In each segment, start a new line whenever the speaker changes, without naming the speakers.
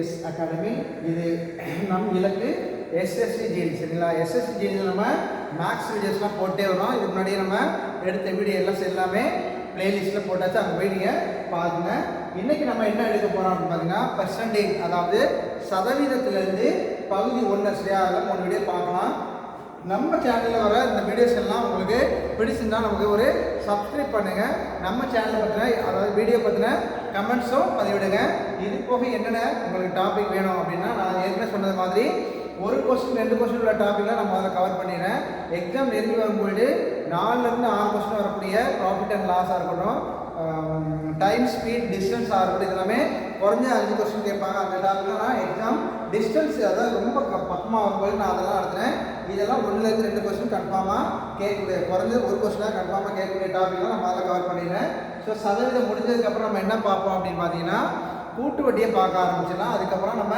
S academy இது நம் இலக்கு எஸ்எஸ்சி ஜிஎல் சரிங்களா? எஸ்எஸ்சி ஜிஎல் நம்ம மேக்ஸ் வீடியோஸ்லாம் போட்டே வரோம் இதுக்கு முன்னாடியே நம்ம எடுத்த வீடியோ எல்லாம் எல்லாமே பிளேலிஸ்ட்டில் போட்டாச்சு. அங்கே போய் நீங்கள் பாருங்க. இன்னைக்கு நம்ம என்ன எடுக்க போகிறோம் அப்படின்னு பார்த்தீங்கன்னா பர்சன்டேஜ் அதாவது சதவீதத்துலேருந்து பகுதி ஒன்று சரியா? அதெல்லாம் மூணு வீடியோ பார்க்கலாம். நம்ம சேனலில் வர இந்த வீடியோஸ் எல்லாம் உங்களுக்கு பிடிச்சிருந்தா நமக்கு ஒரு சப்ஸ்கிரைப் பண்ணுங்கள் நம்ம சேனலை பற்றின அதாவது வீடியோ பற்றின கமெண்ட்ஸும் பதிவிடுங்க. இது போக என்னென்ன உங்களுக்கு டாபிக் வேணும் அப்படின்னா நான் ஏற்கனவே சொன்னது மாதிரி ஒரு கொஸ்டின் ரெண்டு கொஸ்டின் உள்ள டாப்பிக்லாம் நம்ம அதில் கவர் பண்ணிடுறேன். எக்ஸாம் நெருங்கி வரும்போது நாலுலேருந்து ஆறு கொஸ்டின் வரக்கூடிய ப்ராஃபிட் அண்ட் லாஸாக இருக்கட்டும் டைம் ஸ்பீட் டிஸ்டன்ஸ் ஆகட்டும் இதெல்லாமே குறைஞ்ச அஞ்சு கொஸ்டின் கேட்பாங்க. அந்த டாப்பில் எக்ஸாம் டிஸ்டன்ஸ் அதாவது ரொம்ப க- பக்கமாக வரும்போது நான் அதெல்லாம் நடத்துகிறேன் இதெல்லாம் ஒன்றுலேருந்து ரெண்டு கொஸ்டின் கன்ஃபார்மாக கேட்கக்கூடிய குறைஞ்சது ஒரு கொஸ்டினாக கன்ஃபார்மாக கேட்கக்கூடிய டாப்பிக்லாம் நான் அதில் கவர் பண்ணிடுறேன் ஸோ சதவீதம் முடிஞ்சதுக்கப்புறம் நம்ம என்ன பார்ப்போம் அப்படின்னு பார்த்தீங்கன்னா கூட்டு வட்டியை பார்க்க ஆரம்பிச்சிடலாம். அதுக்கப்புறம் நம்ம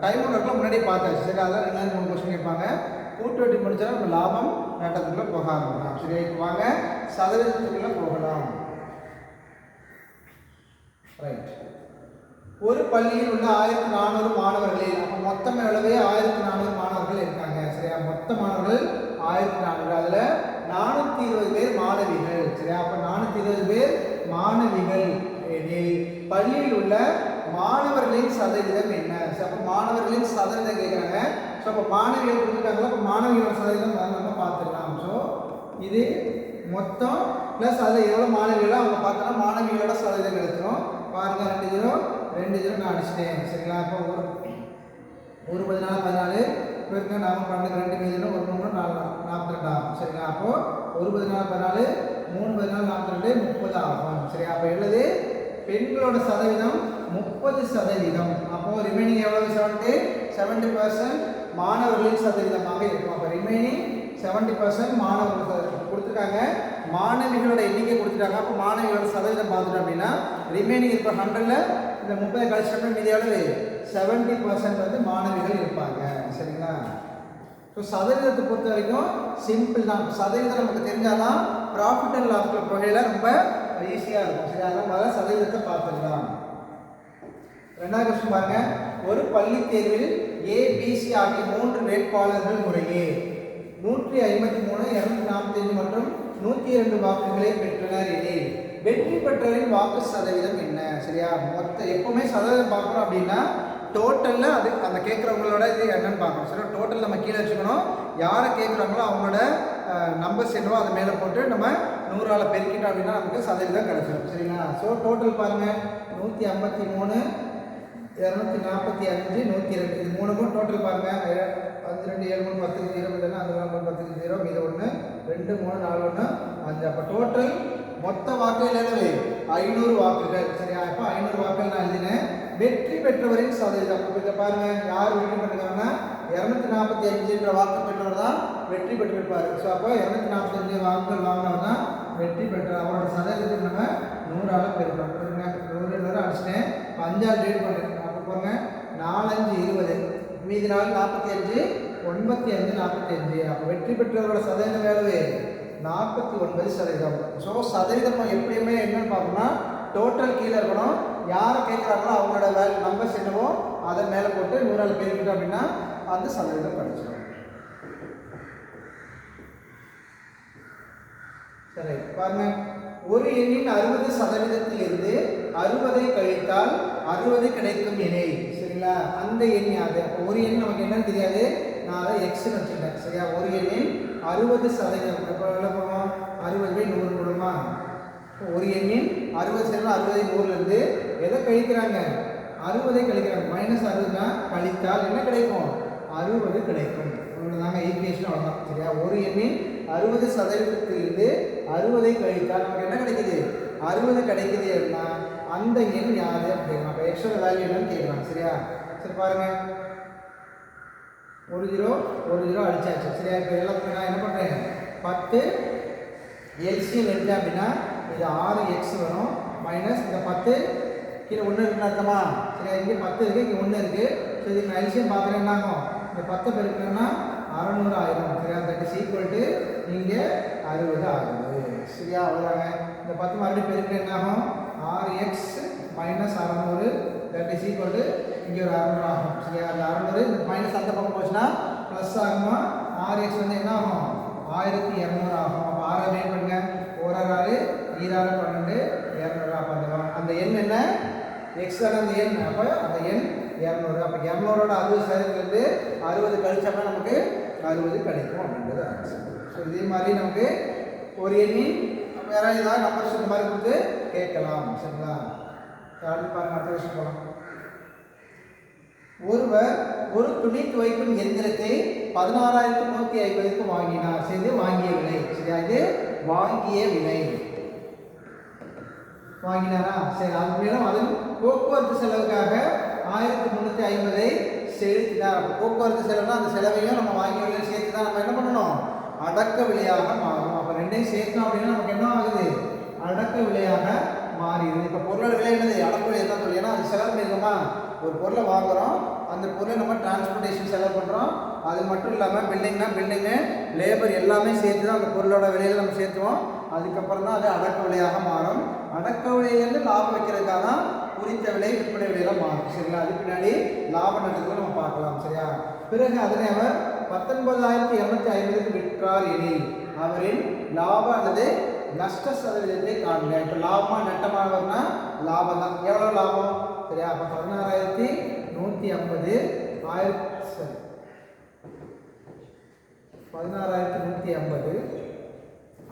டைம் ஒர்க்கில் முன்னாடியே பார்த்தாச்சு. சரி அதெல்லாம் ரெண்டு மூணு கொஸ்டின் கேட்பாங்க. கூட்டு வட்டி முடிச்சாலும் நம்ம லாபம் நட்டத்துக்குள்ளே போக ஆரம்பிக்கலாம். சரி இப்போ வாங்க. சதவீதத்துக்குள்ளே போகலாம். ரைட் ஒரு பள்ளியில் உள்ள ஆயிரத்தி நானூறு மாணவர்களில் அப்போ மொத்தம் எவ்வளவே ஆயிரத்தி நானூறு மாணவர்கள் இருக்காங்க. சரியா? மொத்த மாணவர்கள் ஆயிரத்தி நானூறு. அதில் நானூற்றி இருபது பேர் மாணவிகள். சரியா? அப்போ நானூற்றி இருபது பேர் மாணவிகள். எனில் பள்ளியில் உள்ள மாணவர்களின் சதவீதம் என்ன? சரி, அப்போ மாணவர்களின் சதவீதம் கேட்குறாங்க ஸோ அப்போ மாணவிகள் கொடுத்துருக்காங்களா அப்போ மாணவிகளோட சதவீதம் நம்ம பார்த்துக்கலாம் ஸோ இது மொத்தம் ப்ளஸ் அதில் எவ்வளோ மாணவிகளோ அவங்க பார்த்தோன்னா மாணவிகளோட சதவீதம் எடுத்துரும். பாருங்கள் ரெண்டு ஜீரோ ரெண்டு ஜீரோ நான் அடிச்சிட்டேன். சரிங்களா? அப்போ ஒரு ஒரு பதினாலு பதினாலு. பெருக்க நாம பன்னெண்டு ரெண்டு மீதியில் ஒரு மூணு நாலு நாற்பத்தி ரெண்டு ஆகும். சரிங்களா? அப்போது ஒரு பதினாலு பதினாலு மூணு பதினாலு நாற்பத்தி ரெண்டு முப்பது ஆகும். சரியா? அப்போ எழுது பெண்களோட சதவீதம் முப்பது சதவீதம். அப்போது ரிமைனிங் எவ்வளவு? செவன்ட்டி செவன்ட்டி பர்சன்ட் மாணவர்களின் சதவீதமாக இருக்கும். அப்போ ரிமைனிங் செவன்ட்டி பர்சன்ட் மாணவர்கள் கொடுத்துருக்காங்க. மாணவிகளோட எண்ணிக்கை கொடுத்துட்டாங்க அப்போ மாணவிகளோட சதவீதம் பார்த்துட்டோம் அப்படின்னா ரிமைனிங் இருக்கிற ஹண்ட்ரட்ல இந்த முப்பது கழிச்சோம்னா மீதி எவ்வளவு செவன்ட்டி பர்சன்ட் வந்து மாணவிகள் இருப்பாங்க. சரிங்களா? ஸோ சதவீதத்தை பொறுத்த வரைக்கும் சிம்பிள் தான். சதவீதம் நமக்கு தெரிஞ்சாதான் ப்ராஃபிட் அண்ட் லாஸ் தொகையில் ரொம்ப ஈஸியாக இருக்கும். சரி அதனால் முதல்ல சதவீதத்தை பார்த்துக்கலாம் ரெண்டாவது கொஸ்டின் பாருங்க. ஒரு பள்ளி தேர்வில் ஏபிசி ஆகிய மூன்று வேட்பாளர்கள் முறையே. நூற்றி ஐம்பத்தி மூணு இரநூத்தி நாற்பத்தஞ்சு மற்றும் நூற்றி இரண்டு வாக்குகளை பெற்றனர் எனில் வெற்றி பெற்றவரின் வாக்கு சதவீதம் என்ன? சரியா? மொத்த எப்பவுமே சதவீதம் பார்க்குறோம் அப்படின்னா டோட்டலில் அது அந்த கேட்குறவங்களோட இது என்னன்னு பார்க்கணும். சரி டோட்டல் நம்ம கீழே வச்சுக்கணும். யாரை கேட்குறாங்களோ அவங்களோட நம்பர்ஸ் என்னவோ அதை மேலே போட்டு நம்ம நூறால் பெருக்கிட்டோம் அப்படின்னா நமக்கு சதவீதம் கிடச்சிடும் சரிங்களா? ஸோ டோட்டல் பாருங்கள் நூற்றி ஐம்பத்தி மூணு இரநூத்தி நாற்பத்தி அஞ்சு நூற்றி ரெண்டு இது மூணுக்கும் டோட்டல் பாருங்கள் பன்னிரெண்டு ஏழு மூணு பத்துக்கு ஜீரோ இல்லைன்னா அஞ்சு நாலு மூணு பத்துக்கு ஜீரோ இது ஒன்று ரெண்டு மூணு நாலு ஒன்று அஞ்சு. அப்போ டோட்டல் மொத்த வாக்குகள் எவ்வளவு ஐநூறு வாக்குகள். சரியா? இப்போ ஐநூறு வாக்குகள் நான் எழுதினேன். வெற்றி பெற்றவரின் சதவீதம். அப்போ இதை பாருங்க. யார் வெற்றி பெற்றிருக்காங்கன்னா? இரநூத்தி நாற்பத்தி அஞ்சுன்ற வாக்கு பெற்றவர் தான் வெற்றி பெற்றிருப்பார் ஸோ அப்போ இரநூத்தி நாற்பத்தஞ்சு வாக்குகள் வாங்கினவர் தான் வெற்றி பெற்றார். அவரோட சதவீதத்துக்கு நம்ம நூறால பெருக்கிறோம் நூறு அடிச்சிட்டேன். இப்போ அஞ்சாறு டிவைட் பண்ணுறேன் அப்போ போங்க நாலஞ்சு இருபது. மீதி நாள் நாற்பத்தி அஞ்சு ஒன்பத்தி அஞ்சு நாற்பத்தி அஞ்சு அப்போ வெற்றி பெற்றவரோட சதவீதம் எவ்வளவு? நாற்பத்தி ஒன்பது சதவீதம். ஸோ சதவீதம் எப்படியுமே என்னன்னு பார்த்தோம்னா டோட்டல் கீழே இருக்கணும். யாரை கேட்குறாங்களோ அவங்களோட வேல்யூ நம்பர்ஸ் என்னவோ அதை மேலே போட்டு நூறால் பெருக்கிட்டோம் அப்படின்னா அந்த சதவீதம் கிடைச்சிடும். சரி பாருங்க. ஒரு எண்ணின் அறுபது சதவீதத்தில் இருந்து அறுபதை கழித்தால் அறுபது கிடைக்கும் இணை சரிங்களா அந்த எண் யாது? அப்போ ஒரு எண் நமக்கு என்னன்னு தெரியாது. நான் அதை எக்ஸ்னு வச்சுட்டேன் சரியா? ஒரு எண்ணின் அறுபது சதவீதம். எப்போ எவ்வளோ போவோம் அறுபது பை நூறு போடுமா? ஒரு எண்ணின் அறுபது சதவீதம் அறுபது நூறுலேருந்து எதை கழிக்கிறாங்க? அறுபதை கழிக்கிறாங்க. மைனஸ் அறுபதுனா கழித்தால் என்ன கிடைக்கும்? அறுபது கிடைக்கும். அவ்வளோதாங்க ஈக்குவேஷன் அவ்வளோதான் சரியா? ஒரு எண்ணின் அறுபது சதவீதத்திலிருந்து அறுபதை கழித்தால் நமக்கு என்ன கிடைக்குது? அறுபது கிடைக்குது அப்படின்னா அந்த எண் யாது அப்படிங்கிறான் அப்போ எக்ஸ்ட்ரா வேல்யூ என்னன்னு கேட்குறாங்க சரியா? சரி பாருங்க. ஒரு ஜீரோ ஒரு ஜீரோ அடிச்சாச்சு சரியா? இப்போ எல்லாத்துக்கும் நான் என்ன பண்ணுறேன் பத்து எல்சிஎம் எடுத்தேன் அப்படின்னா இது ஆறு எக்ஸ் வரும். மைனஸ் இந்த பத்து கீழே ஒன்று இருக்குன்னு அர்த்தமா? சரியா? இங்கே பத்து இருக்குது இங்கே ஒன்று இருக்குது ஸோ இதுக்கு நான் எல்சிஎம் பார்க்குறேன் என்ன ஆகும்? இந்த பத்தை பெருக்கணும்னா அறநூறு ஆயிரம் சரியா? தட் இஸ் ஈக்குவல் டு இங்கே அறுபது ஆகுது சரியா? அவ்வளோதாங்க இந்த பத்து மறுபடியும் பெருக்க என்ன ஆகும்? ஆறு எக்ஸ் மைனஸ் அறநூறு தட் இஸ் ஈக்குவல் டு இங்கே ஒரு அறநூறு ஆகும். சரியா? அந்த அறநூறு இந்த மைனஸ் அந்த பக்கம் போச்சுன்னா ப்ளஸ் ஆகுமா ஆறு எக்ஸ் வந்து என்ன ஆகும்? ஆயிரத்தி இரநூறு ஆகும். அப்போ ஆறு மேல் பண்ணுங்க ஒரு ஆறு ஈராறு பன்னெண்டு இரநூறு அப்போ அந்த அந்த எண் என்ன? எக்ஸ் அந்த எண். அப்போ அந்த எண் இரநூறு. அப்போ இரநூறோட அறுபது சதவீதத்துலேருந்து அறுபது கழிச்சோம்னா நமக்கு அறுபது கிடைக்கும் அப்படின்றது ஆன்சர் ஸோ இதே மாதிரி நமக்கு ஒரு எண்ணி வேற ஏதாவது நம்பர்ஸ் இந்த மாதிரி கொடுத்து கேட்கலாம் சரிங்களா? அடுத்து பாருங்க அடுத்த விஷயம் போகலாம் ஒருவர் ஒரு துணி துவைக்கும் எந்திரத்தை பதினாறாயிரத்தி நூற்றி ஐம்பதுக்கு வாங்கினார். சேர்ந்து வாங்கிய விலை. சரியா இது? வாங்கிய விலை. வாங்கினாரா? சரி அது மேலும் அதன் போக்குவரத்து செலவுக்காக ஆயிரத்தி முந்நூற்றி ஐம்பதை செலுத்தினார். போக்குவரத்து செலவுனா அந்த செலவையும் நம்ம வாங்கிய விலையை சேர்த்து தான் நம்ம என்ன பண்ணணும்? அடக்க விலையாக மாறும் அப்போ ரெண்டையும் சேர்த்தோம் அப்படின்னா நமக்கு என்ன ஆகுது? அடக்க விலையாக மாறிடுது. இப்போ பொருளோட விலை என்னது? அடக்க விலை தான் சொல்லி ஏன்னா அது செலவு பண்ணிருக்கோமா ஒரு பொருளை வாங்குகிறோம் அந்த பொருளை நம்ம டிரான்ஸ்போர்ட்டேஷன் செலவு பண்ணுறோம் அது மட்டும் இல்லாமல் பில்டிங்னா பில்டிங்கு லேபர் எல்லாமே சேர்த்து தான் அந்த பொருளோட விலையில நம்ம சேர்த்துவோம். அதுக்கப்புறம் தான் அது அடக்க விலையாக மாறும். அடக்க விலையிலேருந்து லாபம் வைக்கிறதுக்காக தான் குறித்த விலை விற்பனை விலையெல்லாம் மாறும். சரிங்களா? அது பின்னாடி லாப நட்டத்தை நம்ம பார்க்கலாம். சரியா? பிறகு அதனை அவர் பத்தொன்பதாயிரத்தி இரநூத்தி ஐம்பதுக்கு விற்றார் எனில் அவரின் லாபம் அல்லது நஷ்ட சதவீதத்தை காண்க. இப்போ லாபமாக நட்டமாக வரணும் லாபம் தான். எவ்வளோ லாபம்? சரியா? அப்போ பதினாறாயிரத்தி நூற்றி ஐம்பது ஆயிரத்தி சரி. பதினாறாயிரத்தி நூற்றி ஐம்பது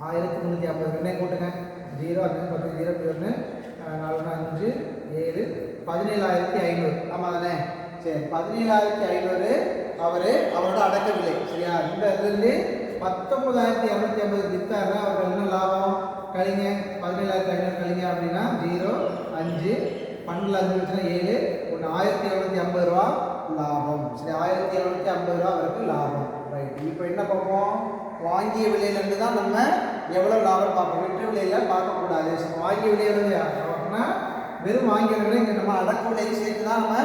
ஆயிரத்தி முந்நூற்றி ஐம்பது ரெண்டே கூட்டுங்க. ஜீரோ அஞ்சு பத்து ஜீரோ ஒன்று நாலு அஞ்சு ஏழு பதினேழாயிரத்தி ஐநூறு. ஆமாம் தானே சரி பதினேழாயிரத்தி ஐநூறு அவர் அவரோட அடக்கவில்லை சரியா? இந்த இதுலேருந்து பத்தொன்பதாயிரத்தி இரநூத்தி ஐம்பது வித்தாருன்னா அவருக்கு என்ன லாபம்? கழிங்க. பதினேழாயிரத்தி ஐநூறு கழிங்க அப்படின்னா ஜீரோ அஞ்சு பன்னெண்டு அஞ்சு வச்சுன்னா ஏழு. ஒன்று ஆயிரத்தி எழுநூத்தி ஐம்பது ரூபா லாபம். சரி ஆயிரத்தி எழுநூத்தி ஐம்பது ரூபா அவருக்கு லாபம். ரைட் இப்போ என்ன பார்ப்போம்? வாங்கிய விலையிலேருந்து தான் நம்ம எவ்வளோ லாபம் பார்ப்போம்? விற்ற விலையில பார்க்கக்கூடாது வாங்கிய விலையிலேருந்து அப்படின்னா வெறும் வாங்கிய விலை இங்கே நம்ம அடக்க விலையை சேர்த்து தான் நம்ம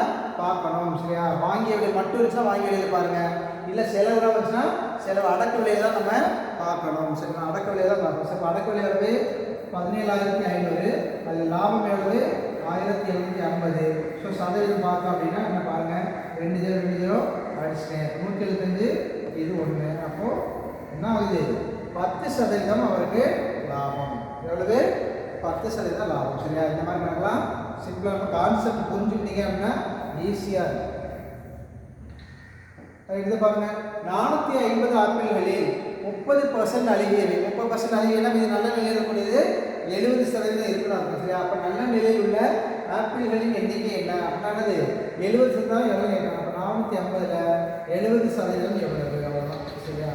பார்க்கணும். சரியா? வாங்கிய விலை மட்டும் இருந்துச்சுன்னா வாங்கிய விலையை பாருங்கள் இல்லை செலவுலாம் வச்சுன்னா செலவு அடக்க விலையை தான் நம்ம பார்க்கணும். சரிங்களா? அடக்க விலையை தான் பார்க்கணும். சரி அடக்க விலை வந்து பதினேழாயிரத்தி ஐநூறு. அது லாபம் எவ்வளவு? ஆயிரத்தி எழுநூற்றி ஐம்பது. ஸோ சதவீதம் பார்த்தோம் அப்படின்னா என்ன பாருங்கள் ரெண்டு ஜீரோ ரெண்டு ஜீரோ அடிச்சிட்டேன். நூற்றி எழுபத்தஞ்சு இது ஒன்று அப்போது என்ன ஆகுது? பத்து சதவீதம் அவருக்கு லாபம். எவ்வளவு? பத்து சதவீதம் லாபம். சரியா? இந்த மாதிரி பண்ணலாம். சிம்பிளாக நம்ம கான்செப்ட் புரிஞ்சுக்கிட்டீங்க அப்படின்னா ஈஸியாக இருக்கும். இது பாருங்க நானூற்றி ஐம்பது ஆப்பிள்களில் முப்பது பர்சன்ட் அழுகியவை முப்பது பர்சன்ட் அழுகியனா இது நல்ல நிலையில் இருக்கக்கூடியது எழுபது சதவீதம் இருக்கிறாங்க சரியா? அப்போ நல்ல நிலையில் உள்ள ஆப்பிள்களின் எண்ணிக்கை என்ன? அப்படின்னானது எழுபது சதவீதம் எவ்வளோ கேட்கணும் அப்போ நானூற்றி ஐம்பதில் எழுபது சதவீதம் எவ்வளோ அவ்வளோதான் சரியா?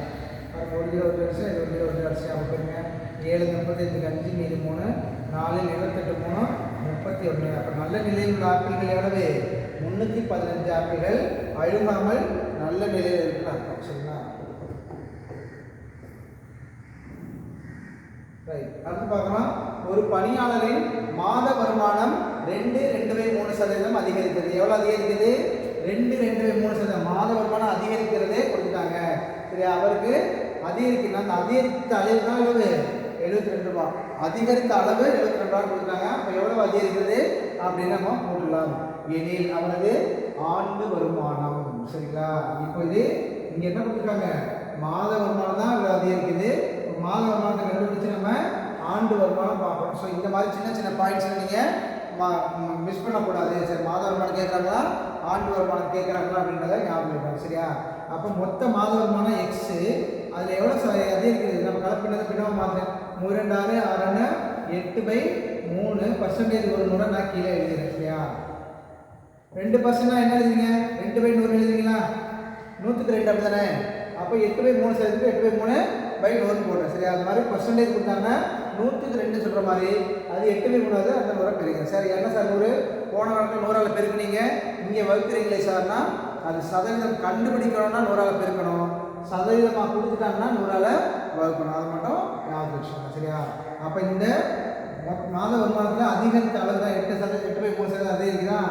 அப்போ ஒரு இருபது வருஷம் இது ஒரு இருபது வருஷம் அப்போ பாருங்க ஏழு முப்பத்தஞ்சு அஞ்சு மீது மூணு நாலு இருபத்தெட்டு மூணு முப்பத்தி ஒன்று அப்போ நல்ல நிலையில் உள்ள ஆப்பிள்கள் எவ்வளவு? முந்நூற்றி பதினஞ்சு ஆப்பிள்கள் அழுகாமல் நல்ல நிலையில் இருக்குன்னு அர்த்தம் சரிங்களா? ரைட் அடுத்து பார்க்கலாம் ஒரு பணியாளரின் மாத வருமானம் ரெண்டு ரெண்டு பை மூணு சதவீதம் அதிகரிக்கிறது. எவ்வளோ அதிகரிக்குது? ரெண்டு ரெண்டு பை மூணு சதவீதம். மாத வருமானம் அதிகரிக்கிறதே கொடுத்துட்டாங்க. சரி அவருக்கு அதிகரிக்கணும். அந்த அதிகரித்த அளவு தான் எவ்வளவு? எழுபத்தி ரெண்டு ரூபா. அதிகரித்த அளவு எழுபத்தி ரெண்டு ரூபா கொடுத்தாங்க அப்போ எவ்வளவு அதிகரிக்கிறது? அப்படின்னு நம்ம போட்டுடலாம். எனில் அவரது ஆண்டு வருமானம் சரிங்களா? இப்போ இது இங்கே என்ன கொடுத்துருக்காங்க? மாத வருமானம் தான் இவ்வளோ அதிகரிக்குது மாத வருமானத்தை கண்டுபிடிச்சு நம்ம ஆண்டு வருமானம் பார்க்கணும். ஸோ இந்த மாதிரி சின்ன சின்ன பாயிண்ட்ஸை நீங்கள் மிஸ் பண்ணக்கூடாது. சரி மாத வருமானம் கேட்குறாங்களா? ஆண்டு வருமானம் கேட்குறாங்களா அப்படின்றத ஞாபகம் இருக்கணும் சரியா? அப்போ மொத்த மாத வருமானம் எக்ஸு அதில் எவ்வளோ அதிகரிக்குது நம்ம கலப்பினது பின்னமாக மாத்திரம் மூணு ஆறுன்னு எட்டு பை மூணு பர்சன்டேஜ் ஒரு நூறை நான் கீழே எழுதிடுறேன் சரியா? ரெண்டு பர்சன்ட்னா என்ன எழுதுவீங்க? ரெண்டு பை நூறு எழுதுவீங்களா? நூற்றுக்கு ரெண்டு அப்படி தானே அப்போ எட்டு பை மூணு சேர்த்துக்கு எட்டு பை மூணு பை நூறுன்னு போடுறேன். சரி அது மாதிரி பர்சன்டேஜ் கொடுத்தாங்கன்னா நூற்றுக்கு ரெண்டு சொல்கிற மாதிரி. அது எட்டு பை மூணாவது அந்த நூறாக பெருங்க சார் என்ன சார் நூறு? போன காலத்தில் நூறால் பெருக்குனீங்க. இங்கே வகுக்கிறீங்களே சார்னா அது சதவீதம் கண்டுபிடிக்கணும்னா நூறால் பெருக்கணும். சதவீதமாக கொடுத்துட்டாங்கன்னா நூறால் வகுக்கணும். அது மட்டும் ஞாபகம் வச்சுக்கோங்க. சரியா? அப்போ இந்த மாத வருமானத்தில் அதிகரித்த அளவு தான் எட்டு சதவீதம் எட்டு பை மூணு சதவீதம் அதிகரிக்குதா?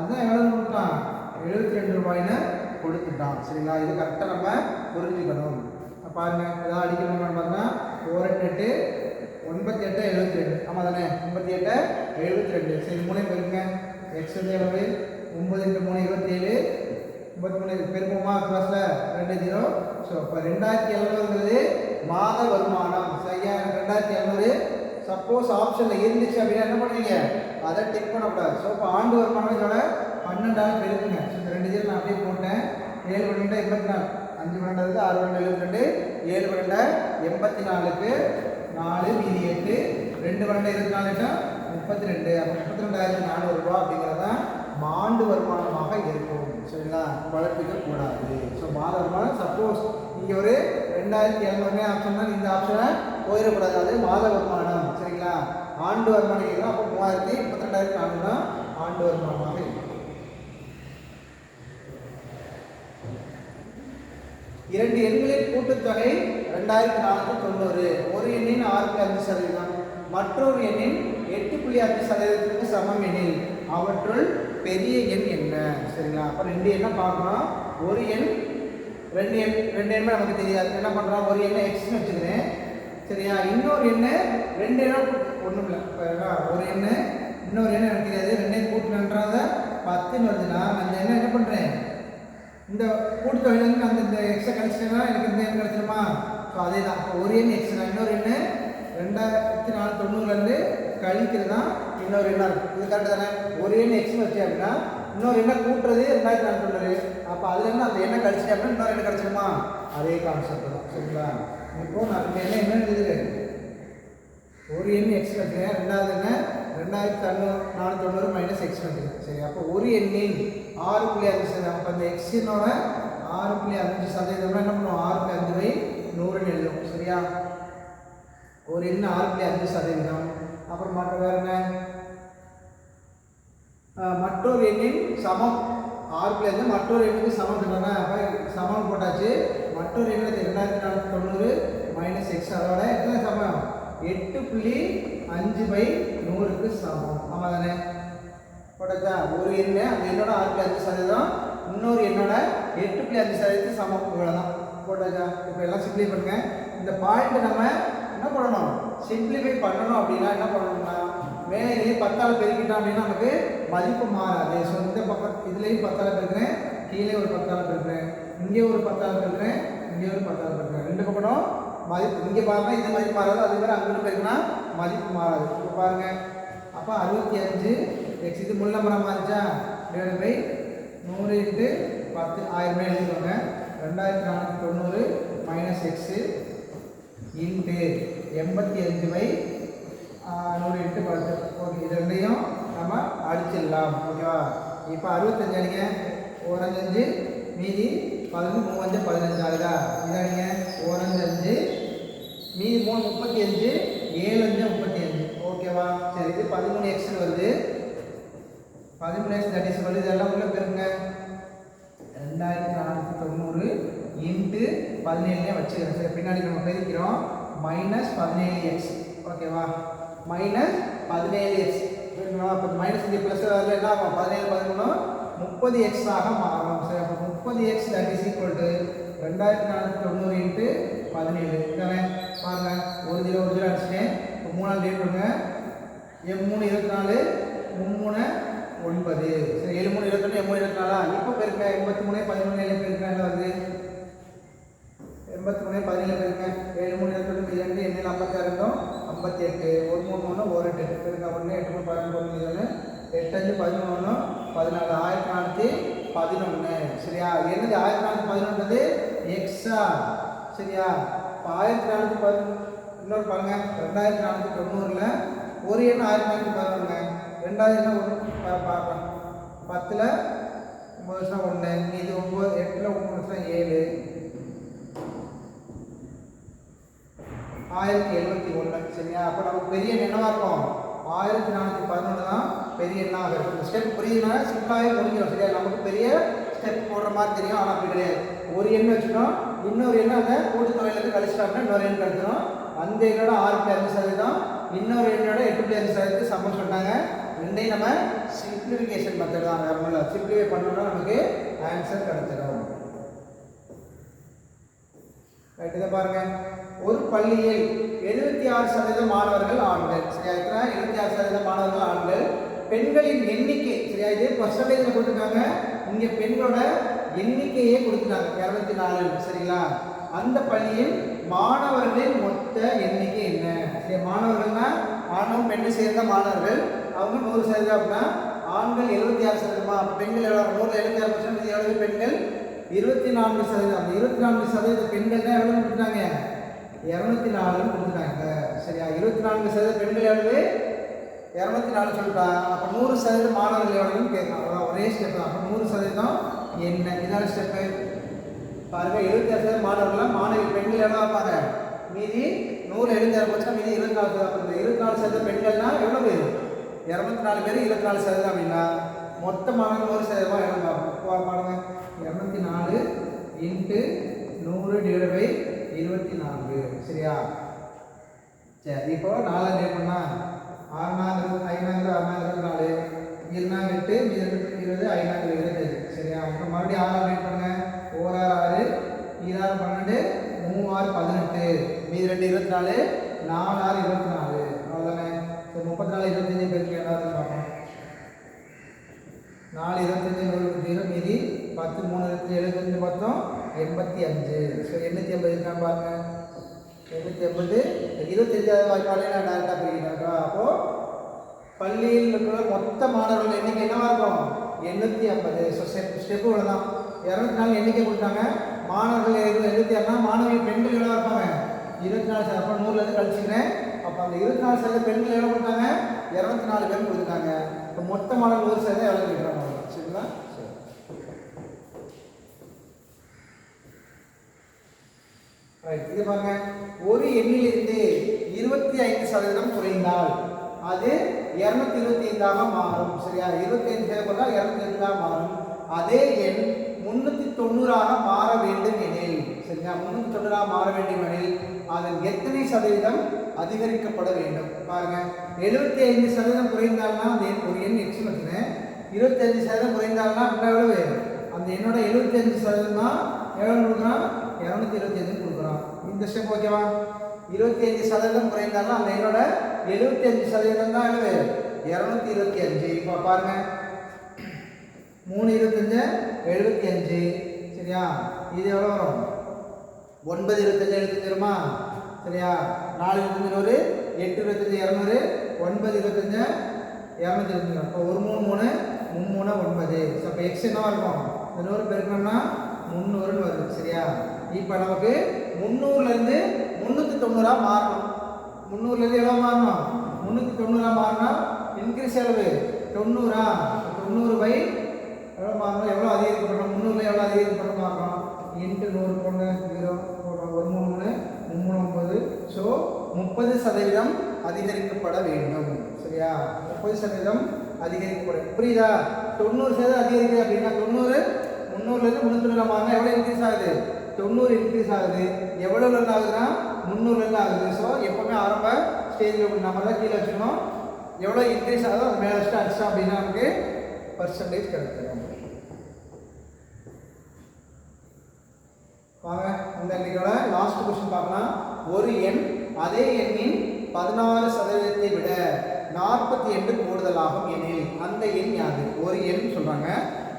அதுதான் எவ்வளோ கொடுத்தான்? எழுபத்தி ரெண்டு ரூபாயின்னு கொடுத்துட்டான். சரிங்களா? இது கரெக்டாக நம்ம புரிஞ்சுக்கணும். பாருங்கள் பாருங்க ஏதாவது அடிக்கணும்னு பார்த்தோம்னா ஒரு எட்டு எட்டு ஒன்பத்தி எட்டு எழுபத்தி ரெண்டு ஆமாம் தானே எண்பத்தி எட்டு எழுபத்தி ரெண்டு சரி மூணு பெருங்க எக்ஸ் வந்து எவ்வளவு? ஒம்பது எட்டு மூணு இருபத்தேழு. முப்பத்தி மூணு பெருமமா கிளாஸில் ரெண்டு ஜீரோ ஸோ இப்போ ரெண்டாயிரத்தி எழுநூறுங்கிறது மாத வருமானம். சரியா? ரெண்டாயிரத்தி எழுநூறு சப்போஸ் ஆப்ஷனில் இருந்துச்சு அப்படின்னா என்ன பண்ணுவீங்க? அதை டிக் பண்ணக்கூடாது. ஸோ இப்போ ஆண்டு வருமானம் இதோட பன்னெண்டாயிரம் பெருக்குங்க. ஸோ இந்த ரெண்டு இதில் நான் அப்படியே போட்டேன். ஏழு பன்னெண்டு எண்பத்தி நாலு. அஞ்சு பன்னெண்டு ஆறு பன்னெண்டு எழுபத்தி ரெண்டு. ஏழு பன்னெண்டு எண்பத்தி நாலுக்கு நாலு மீதி எட்டு. ரெண்டு பன்னெண்டு இருபத்தி நாலுட்டா முப்பத்தி ரெண்டு. அப்போ முப்பத்தி ரெண்டாயிரத்தி நானூறுரூவா அப்படிங்கிறது தான் ஆண்டு வருமானமாக இருக்கும். சரிங்களா? குழப்பிக்க கூடாது ஸோ மாத வருமானம் சப்போஸ் இங்கே ஒரு ரெண்டாயிரத்தி இரநூறுமே ஆப்ஷன் தான். இந்த ஆப்ஷனை போயிடக்கூடாது. அது மாத வருமானம். சரிங்களா ஆண்டு வருமானம் கேட்குறோம் அப்போ மூவாயிரத்தி முப்பத்தி ரெண்டாயிரத்தி நானூறு தான் ஆண்டு வருமானமாக இருக்கும். இரண்டு எண்களின் கூட்டுத்தொகை ரெண்டாயிரத்தி நானூற்றி தொண்ணூறு. ஒரு எண்ணின் ஆறு புள்ளி அஞ்சு சதவீதம். மற்றொரு எண்ணின் எட்டு புள்ளி அஞ்சு சதவீதத்திற்கு சமம் எனில் அவற்றுள் பெரிய எண் என்ன? சரிங்களா? அப்போ ரெண்டு எண்ணை பார்க்கணும். ஒரு எண் ரெண்டு எண் ரெண்டு எண்ணுமே நமக்கு தெரியாது. என்ன பண்ணுறோம் ஒரு எண்ணை எக்ஸ்னு வச்சுக்கிறேன். சரியா? இன்னொரு எண்ணு ரெண்டு எண்ணம் ஒன்றும் இல்லை. இப்போ ஒரு எண்ணு இன்னொரு எண்ணம் எனக்கு தெரியாது. ரெண்டையும் கூட்டினன்றத பத்துன்னு வருது நான் அந்த எண்ணை என்ன பண்ணுறேன் இந்த கூட்டுத்தொகையிலேருந்து அந்த இந்த எக்ஸ்ட்ரா கழிச்சிட்டேன்னா எனக்கு இந்த எண்ணம் கிடச்சிருமா? ஸோ அதே தான் இப்போ ஒரு எண் எக்ஸ்ட்ரா இன்னொரு எண்ணு ரெண்டாயிரத்தி நாலு தொண்ணூறுலேருந்து கழிக்கிறது தான் இன்னொரு எண்ணாக இருக்கும். இது கரெக்டு தானே? ஒரு எண் எக்ஸ்ட்ரா வச்சு அப்படின்னா இன்னொரு எண்ணம் கூட்டுறது ரெண்டாயிரத்தி நாலு தொண்ணூறு. அப்போ அதுலேருந்து அந்த எண்ணெய் கழிச்சிட்டேன் அப்படின்னா இன்னொரு எண்ணெய் கிடச்சிருமா? அதே கான்செப்ட் தான். சரிங்களா? இப்போ நான் இந்த என்ன எழுதுது? ஒரு எண் எக்ஸ் கட்டுறேன் ரெண்டாவது என்ன? ரெண்டாயிரத்தி தொண்ணூறு நானூற்றி தொண்ணூறு மைனஸ் எக்ஸ் கட்டுறேன் சரி அப்போ ஒரு எண்ணின் ஆறு புள்ளி அஞ்சு சதவீதம். அப்போ அந்த எக்ஸினோட ஆறு புள்ளி அஞ்சு சதவீதம்னா என்ன பண்ணுவோம் ஆறு புள்ளி அஞ்சு பை நூறுன்னு எழுதும். சரியா? ஒரு எண் ஆறு புள்ளி அஞ்சு சதவீதம். அப்புறம் மற்ற வேறு என்ன? மற்றொரு எண்ணின் சமம். ஆறு புள்ளி அஞ்சு மற்றொரு எண்ணுக்கு சமம் சொன்னாங்க அப்போ சமம் போட்டாச்சு. மற்றொரு எண்ணுக்கு ரெண்டாயிரத்தி நானூற்றி தொண்ணூறு மைனஸ் எக்ஸ் அதோட எத்தனை சமம்? எட்டு புள்ளி அஞ்சு பை நூறுக்கு சமம். ஆமாம் தானே போட்டா ஒரு எண்ணு அந்த எண்ணோட ஆறு புள்ளி அஞ்சு சதவீதம். இன்னொரு எண்ணோட எட்டு புள்ளி அஞ்சு சதவீதத்துக்கு சமம். இவ்வளோதான் போட்டாச்சா இப்போ எல்லாம் சிம்ப்ளை பண்ணுங்க. இந்த பாயிண்ட் நம்ம என்ன பண்ணணும்? சிம்பிளிஃபை பண்ணணும் அப்படின்னா என்ன பண்ணணும்னா மேலே பத்தால் பெருக்கிட்டோம் அப்படின்னா நமக்கு மதிப்பு மாறாது. ஸோ இந்த பக்கம் இதுலேயும் பத்தால் பெருக்கிறேன். கீழே ஒரு பத்தால் பெருக்கிறேன். இங்கே ஒரு பத்தால் பெருக்கிறேன். இங்கே ஒரு பத்தால் பெருக்கிறேன். ரெண்டு பக்கம் மதிப்பு இங்கே பாருங்கள் இந்த மதிப்பு மாறாது அதே மாதிரி அங்கிட்டு போயிருக்குன்னா மதிப்பு மாறாது இப்போ பாருங்கள் அப்போ அறுபத்தி அஞ்சு எக்ஸ் இது முள் நம்பராக மாறிச்சா? டிவைட் பை நூறு இன்ட்டு பத்து ஆயிரமே எழுதிக்கோங்க. ரெண்டாயிரத்தி நானூற்றி தொண்ணூறு மைனஸ் எக்ஸு இன்ட்டு எண்பத்தி அஞ்சு பை நூறு இன்ட்டு பத்து. ஓகே இது ரெண்டையும் நம்ம அடிச்சிடலாம் ஓகேவா இப்போ அறுபத்தஞ்சு அடிங்க ஓரஞ்சு மீதி பதினொன்று மூவஞ்சு பதினஞ்சு. ஆகுதா இது ஓரஞ்சு அஞ்சு மீதி மூணு முப்பத்தி அஞ்சு ஏழு அஞ்சு முப்பத்தி அஞ்சு ஓகேவா? சரி இது பதிமூணு எக்ஸ்னு வருது. பதிமூணு எக்ஸ் தட் இஸ் வருது. இதெல்லாம் உள்ள பெருங்க ரெண்டாயிரத்தி நானூற்றி தொண்ணூறு இன்ட்டு பதினேழுலேயே வச்சுக்கிறேன். சரி பின்னாடி நம்ம பெருக்கிறோம். மைனஸ் பதினேழு எக்ஸ் ஓகேவா? மைனஸ் பதினேழு எக்ஸ் அப்போ மைனஸ் இங்கே ப்ளஸ் அதில் என்ன ஆகும்? பதினேழு பதிமூணு முப்பது எக்ஸ் ஆக மாறும். சரி அப்போ முப்பது X that is equal to ரெண்டாயிரத்தி நானூற்றி தொண்ணூறு இன்ட்டு பதினேழு. தானே பாருங்கள் ஒரு ஜீரோ ஒரு ஜீரோ அடிச்சிட்டேன். இப்போ மூணாவது டேட் பண்ணுங்க எம் மூணு இருபத்தி நாலு மும்மூணு ஒன்பது. சரி ஏழு மூணு இருபத்தொன்று எம் மூணு இருபத்தி நாலா? இப்போ பெருக்க. எண்பத்தி மூணு பதிமூணு ஏழு பெருக்க? வருது? எண்பத்தி மூணு பதினேழு பெருக்க. ஏழு மூணு இருபத்தொன்று இரண்டு எண்ணில் ஐம்பத்தாறு இருந்தோம். ஐம்பத்தி எட்டு. ஒரு மூணு மூணு ஒரு எட்டு. எட்டு ஒன்று எட்டு மூணு பதினொன்று ஒன்று எட்டு அஞ்சு பதினொன்று பதினாலு. ஆயிரத்தி நானூற்றி பதினொன்று சரியா? என்னது? ஆயிரத்தி நானூற்றி பதினொன்றது? எக்ஸா. சரியா? இப்போ ஆயிரத்தி நானூற்றி பதினொன்று இன்னொரு பாருங்க. ரெண்டாயிரத்தி நானூற்றி தொண்ணூறில் ஒரு எண்ணு ஆயிரத்தி நானூற்றி பதினொன்று ரெண்டாயிரத்தி ஒன்று பார்க்கலாம் பத்தில் ஒம்பது வருஷம் ஒன்று இது ஒம்பது எட்டில் ஒம்பது வருஷம் ஏழு. ஆயிரத்தி எழுபத்தி ஒன்று சரியா? அப்போ நமக்கு பெரிய எண் இருக்கும். ஆயிரத்தி நானூற்றி பதினொன்று பெரிய எண்ணாக இருக்கும் ஸ்டெப் புரியுதுன்னா சிம்பிளாகவே முடிஞ்சிடும் சரியா? நமக்கு பெரிய ஸ்டெப் போடுற மாதிரி தெரியும் ஆனால் அப்படி கிடையாது. ஒரு எண் வச்சுக்கணும் இன்னொரு எண்ணை அந்த கூட்டுத்தொகையிலேருந்து கழிச்சிட்டோம்னா இன்னொரு எண் கழிச்சிடும் அந்த எண்ணோட ஆறு புள்ளி அஞ்சு சதவீதம் இன்னொரு எண்ணோட எட்டு புள்ளி அஞ்சு சதவீதம் சமம் சொன்னாங்க ரெண்டையும் நம்ம சிம்பிளிஃபிகேஷன் மெத்தட் தான் வேறு சிம்பிளிஃபை பண்ணோம்னா நமக்கு ஆன்சர் கிடைச்சிடும் ரைட் இதை பாருங்க. ஒரு பள்ளியில் எழுபத்தி ஆறு சதவீதம் மாணவர்கள் ஆண்கள். சரியா? எழுபத்தி ஆறு சதவீதம் மாணவர்கள் ஆண்கள். பெண்களின் எண்ணிக்கை. சரியா? இதே பர்சன்டேஜில் கொடுத்துருக்காங்க இங்கே பெண்களோட எண்ணிக்கையே கொடுத்துட்டாங்க. இரநூத்தி நாலு. சரிங்களா? அந்த பள்ளியில் மாணவர்களின் மொத்த எண்ணிக்கை என்ன? மாணவர்கள்னா ஆணும் பெண்ணு சேர்ந்த மாணவர்கள். அவங்க நூறு சதவீதம் அப்படின்னா ஆண்கள் எழுபத்தி ஆறு சதவீதமா? பெண்கள் எவ்வளோ நூறு எழுபத்தி ஆறு பர்சன்ட் எவ்வளவு பெண்கள்? இருபத்தி நான்கு சதவீதம். அந்த இருபத்தி நான்கு சதவீத பெண்கள் தான் எவ்வளவு கொடுத்துட்டாங்க? இரநூத்தி நாலுன்னு கொடுத்துட்டாங்க. சரியா? இருபத்தி நான்கு சதவீத பெண்கள் எவ்வளவு? இரநூத்தி நாலு சொல்லிட்டா அப்போ நூறு சதவீதம் மாணவர்கள் எவ்வளோன்னு கேட்கலாம். அவ்வளோ ஒரே ஸ்டெப் தான். அப்போ நூறு சதவீதம் என்ன? இதான ஸ்டெப்பு பாருங்க எழுபத்தி ஆறு சதவீதம் மாணவர்கள்லாம் மாணவி பெண்கள் எவ்வளோ பாருங்க மீதி நூறு எழுபத்தி ஆறு பட்சம் மீதி இருபத்தி நாலு சதவீதம். இருபத்தி நாலு சதவீதம் பெண்கள்னா எவ்வளோ பேர்? இரநூத்தி நாலு பேர் இருபத்தி நாலு சதவீதம் அப்படின்னா மொத்த மாணவர்கள் நூறு சதவீதமாக எவ்வளோ பார்ப்போம்? பாருங்க. இரநூத்தி நாலு இன்ட்டு நூறு டிவைட் பை இருபத்தி நான்கு. சரியா? சரி இப்போ நாலாம் டே பண்ணா ஆறுநாங்க ஐநாங்க ஆறுநாங்க நாலு. இருநாங்க எட்டு மீதி ரெண்டு இருபது ஐநாங்க இருபது சரியா? அப்புறம் மறுபடியும் ஆறு ஆறு பண்ணுங்க. ஓராறு ஆறு ஈராறு பன்னெண்டு மூவாறு பதினெட்டு. மீதி ரெண்டு இருபத்தி நாலு நாலு ஆறு இருபத்தி நாலு அவ்வளோதானே சரி முப்பத்தி நாலு இருபத்தஞ்சு பேருக்கு ஏதாவது பார்ப்போம். நாலு இருபத்தஞ்சு இருபது. ஜீரோ மீதி பத்து மூணு இருபத்தி எழுபத்தஞ்சு மொத்தம் எண்பத்தி அஞ்சு. ஸோ எண்ணூற்றி ஐம்பது இருக்கான்னு பாருங்கள் எண்ணூற்றி ஐம்பது இருபத்தஞ்சாவது வாய்ப்பாளே நான் டேரெக்டாக பிரிக்கிறேன்க்கா அப்போது பள்ளியில் இருக்கிற மொத்த மாணவர்கள் எண்ணிக்கை என்னவாக இருக்கும்? எண்ணூற்றி ஐம்பது. ஸோ ஸ்டெப் ஸ்டெப்பு இவ்வளோதான் இரநூத்தி நாலு எண்ணிக்கை கொடுத்தாங்க. மாணவர்கள் எழுபது எழுபத்தி ஆறுனா மாணவி பெண்கள் எவ்வளோ இருப்பாங்க இருபத்தி நாலு சார் அப்போ நூறுலேருந்து கழிச்சுக்கிறேன். அப்போ அந்த இருபத்தி நாலு சதவீத பெண்கள் எவ்வளோ கொடுத்தாங்க? இரநூத்தி நாலு பேர் கொடுத்துட்டாங்க. இப்போ மொத்த மாணவர்கள் ஒரு சதவீதம் எவ்வளோ கேட்குறாங்க சரிங்களா? ரைட் இது பாருங்க. ஒரு எண்ணிலிருந்து இருபத்தி ஐந்து சதவீதம் குறைந்தால் அது இருநூத்தி இருபத்தி ஐந்தாக மாறும். சரியா? இருபத்தி ஐந்து சதவீதம் இருநூத்தி ஐந்தாக மாறும். அதே எண் முன்னூற்றி தொண்ணூறாக மாற வேண்டும் எனில் சரியா முன்னூற்றி தொண்ணூறாக மாற வேண்டும் எனில் அதன் எத்தனை சதவீதம் அதிகரிக்கப்பட வேண்டும்? பாருங்க. எழுபத்தி ஐந்து சதவீதம் குறைந்தால்னா அந்த எண் ஒரு எண் எக்ஸ் வச்சுனேன் இருபத்தி ஐந்து சதவீதம் குறைந்தால்னா அப்படின்னா எவ்வளவு? அந்த எண்ணோட எழுபத்தி ஐந்து சதவீதம் தான் எவ்வளோ கொடுக்குறான்? இரநூத்தி இருபத்தி ஐந்து இந்த ஸ்டெப் ஓகேவா? இருபத்தி அஞ்சு சதவீதம் குறைந்தாலும் அந்த எண்ணோட எழுபத்தி அஞ்சு சதவீதம் தான் எவ்வளவு இரநூத்தி இருபத்தி அஞ்சு இப்போ பாருங்க. மூணு இருபத்தஞ்சு எழுபத்தி அஞ்சு சரியா? இது எவ்வளோ வரும்? ஒன்பது இருபத்தஞ்சு எழுபத்தஞ்சு வருமா? சரியா? நாலு இருபத்தஞ்சு நூறு எட்டு இருபத்தஞ்சு இரநூறு ஒன்பது இருபத்தஞ்சு இரநூத்தி இருபத்தஞ்சு இப்போ ஒரு மூணு மூணு மும்மூணு ஒன்பது. ஸோ இப்போ எக்ஸ் என்னவாக இருக்கும்? இந்த நூறு பெருக்கணும்னா முந்நூறுன்னு வருது சரியா? இப்போ நமக்கு முந்நூறுலேருந்து முந்நூற்றி தொண்ணூறாக மாறணும். முந்நூறுலேருந்து எவ்வளோ மாறணும்? முந்நூற்றி தொண்ணூறா மாறினா இன்க்ரீஸ் செலவு தொண்ணூறா. தொண்ணூறு பை எவ்வளோ மாறணும்? எவ்வளோ அதிகரிக்கப்படும் முந்நூறுல எவ்வளோ அதிகரிக்கப்படும் மாறணும்? இன்ட்டு நூறு பொண்ணு ஜீரோ ஒரு மூணு மூணு மும்மூணு ஒம்பது ஸோ முப்பது சதவீதம் அதிகரிக்கப்பட வேண்டும். சரியா? முப்பது சதவீதம் அதிகரிக்கப்படும் புரியுதா? தொண்ணூறு சதவீதம் அதிகரிக்குது அப்படின்னா தொண்ணூறு முந்நூறுலேருந்து முந்நூற்றி மாறினா எவ்வளோ இன்க்ரீஸ் ஆகுது? தொண்ணூறு இன்க்ரீஸ் ஆகுது. எவ்வளோ எவ்வளோலேருந்து ஆகுதுன்னா முந்நூறுலேருந்து ஆகுது. ஸோ எப்போவுமே ஆரம்ப ஸ்டேஜில் நம்ம தான் கீழே வச்சுக்கணும். எவ்வளோ இன்க்ரீஸ் ஆகுதோ அது மேலே வச்சுட்டு அடிச்சோம் அப்படின்னா நமக்கு பர்சன்டேஜ் கிடைக்கும். வாங்க இந்த இன்னைக்கோட லாஸ்ட் கொஸ்டின் பார்க்கலாம். ஒரு எண் அதே எண்ணின் பதினாறு சதவீதத்தை விட நாற்பத்தி எட்டு கூடுதலாகும் எனில் அந்த எண் யாது? ஒரு எண் சொல்றாங்க.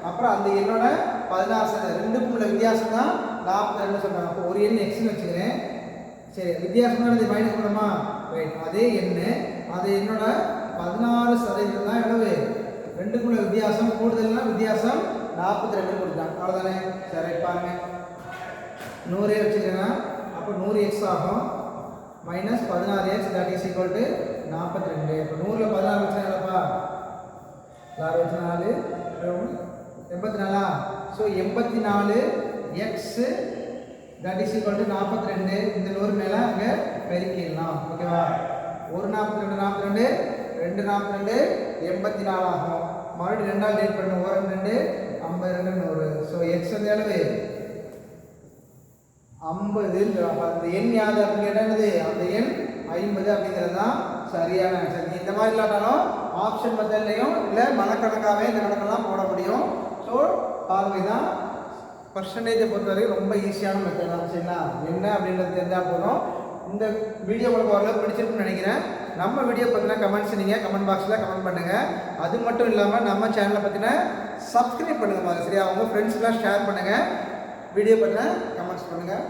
அப்புறம் அந்த எண்ணோட பதினாறு சதவீதம் ரெண்டுக்கும் உள்ள வித்தியாசம் தான் நாற்பத்தி ரெண்டு சொல்றாங்க? அப்போ ஒரு எண் எக்ஸ்னு வச்சுக்கிறேன். சரி வித்தியாசமான இதை மைனஸ் பண்ணணுமா ரைட் அதே எண்ணு அது என்னோட பதினாறு சதவீதம் தான் எவ்வளவு? ரெண்டுக்குள்ள வித்தியாசம் கூடுதல்னா வித்தியாசம் நாற்பத்தி ரெண்டு கொடுத்தாங்க அவ்வளோதானே சரி right, பாருங்க. நூறு வச்சுக்கோங்க அப்போ நூறு எக்ஸ் ஆகும். மைனஸ் பதினாறு X that is equal to நாற்பத்தி ரெண்டு. இப்போ நூறில் பதினாறு வச்சா எவ்வளோப்பா அறுபத்தி நாலு எண்பத்தி நாலா? ஸோ எண்பத்தி நாலு X that is equal to நாற்பத்தி ரெண்டு. இந்த நூறு மேலே அங்கே பெருக்கிடலாம். ஓகேவா ஒரு நாற்பத்தி ரெண்டு நாற்பத்தி ரெண்டு ரெண்டு நாற்பத்தி ரெண்டு எண்பத்தி நாலு ஆகும். மறுபடியும் ரெண்டாவது டேட் பண்ண. ஓரம் ரெண்டு ஐம்பது ரெண்டு நூறு. ஸோ எக்ஸ் வந்து எவ்வளவு ஐம்பது அந்த எண் யாது அப்படின்னு கேட்டது அந்த எண் ஐம்பது அப்படிங்கிறது தான் சரியான ஆன்சர் இந்த மாதிரி இல்லாட்டாலும் ஆப்ஷன் மெத்தட்லையும் இல்லை மனக்கணக்காகவே இந்த கணக்கெல்லாம் போட முடியும். ஸோ பார்வை தான் பர்சன்டேஜை பொறுத்தவரைக்கும் ரொம்ப ஈஸியான மெத்தட் தான் சரிங்களா? என்ன அப்படின்றது தெரிஞ்சால் போதும். இந்த வீடியோ உங்களுக்கு ஓரளவுக்கு பிடிச்சிருக்குன்னு நினைக்கிறேன். நம்ம வீடியோ பார்த்தீங்கன்னா கமெண்ட்ஸ் நீங்கள் கமெண்ட் பாக்ஸில் கமெண்ட் பண்ணுங்கள் அது மட்டும் இல்லாமல் நம்ம சேனலை பார்த்தீங்கன்னா சப்ஸ்கிரைப் பண்ணுங்கள் மாதிரி சரியா? உங்கள் ஃப்ரெண்ட்ஸ்லாம் ஷேர் பண்ணுங்கள் வீடியோ பற்றின கமெண்ட்ஸ் பண்ணுங்கள்